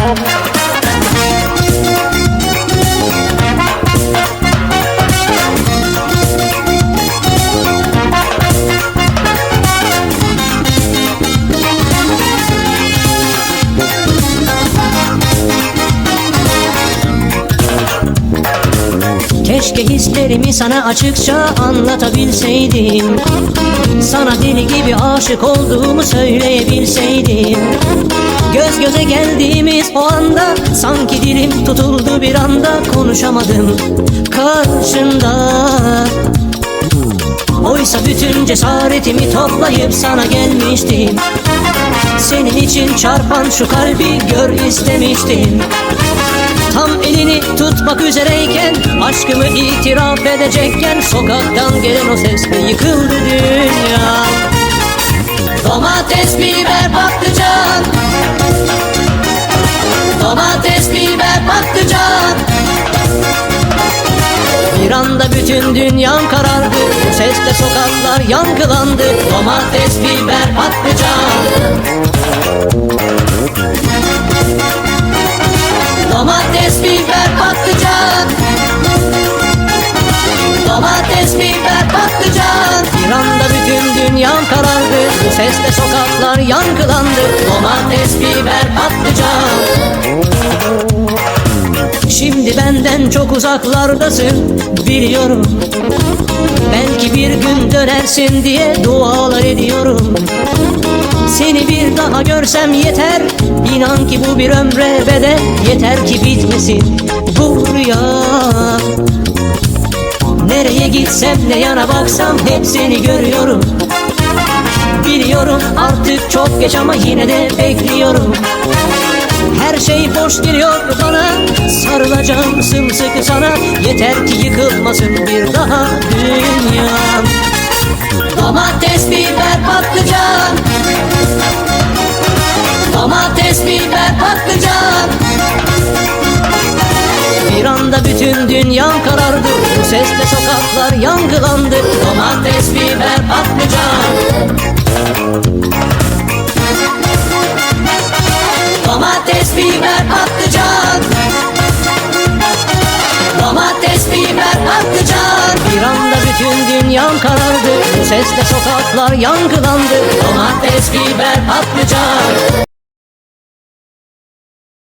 Thank you. Keşke hislerimi sana açıkça anlatabilseydim. Sana deli gibi aşık olduğumu söyleyebilseydim. Göz göze geldiğimiz o anda Sanki dilim tutuldu bir anda Konuşamadım karşında. Oysa bütün cesaretimi toplayıp sana gelmiştim. Senin için çarpan şu kalbi gör istemiştim Tam elini tutmak üzereyken Aşkımı itiraf edecekken Sokaktan gelen o sesle yıkıldı dünya. Domates, biber, patlıcan. Domates, biber, patlıcan. Bir anda bütün dünyam karardı Bu sesle sokaklar yankılandı Domates, biber, patlıcan patlıcan Domates, biber, patlıcan Bir anda bütün dünyam karardı. Bu sesle sokaklar yankılandı. Domates, biber, patlıcan Şimdi benden çok uzaklardasın biliyorum. Belki bir gün dönersin diye dualar ediyorum. Seni bir daha görsem yeter. İnan ki bu bir ömre bedel Yeter ki bitmesin bu rüya Nereye gitsem ne yana baksam hep seni görüyorum. Biliyorum artık çok geç ama yine de bekliyorum. Her şey boş geliyor bana. Sarılacağım sımsıkı sana. Yeter ki yıkılmasın bir daha dünyam. Domates, biber, patlıcan bütün dünyam karardı. Bu sesle sokaklar yankılandı Domates, biber, patlıcan Domates, biber, patlıcan Domates, biber, patlıcan Bir anda bütün dünyam karardı. Bu sesle sokaklar yankılandı Domates, biber, patlıcan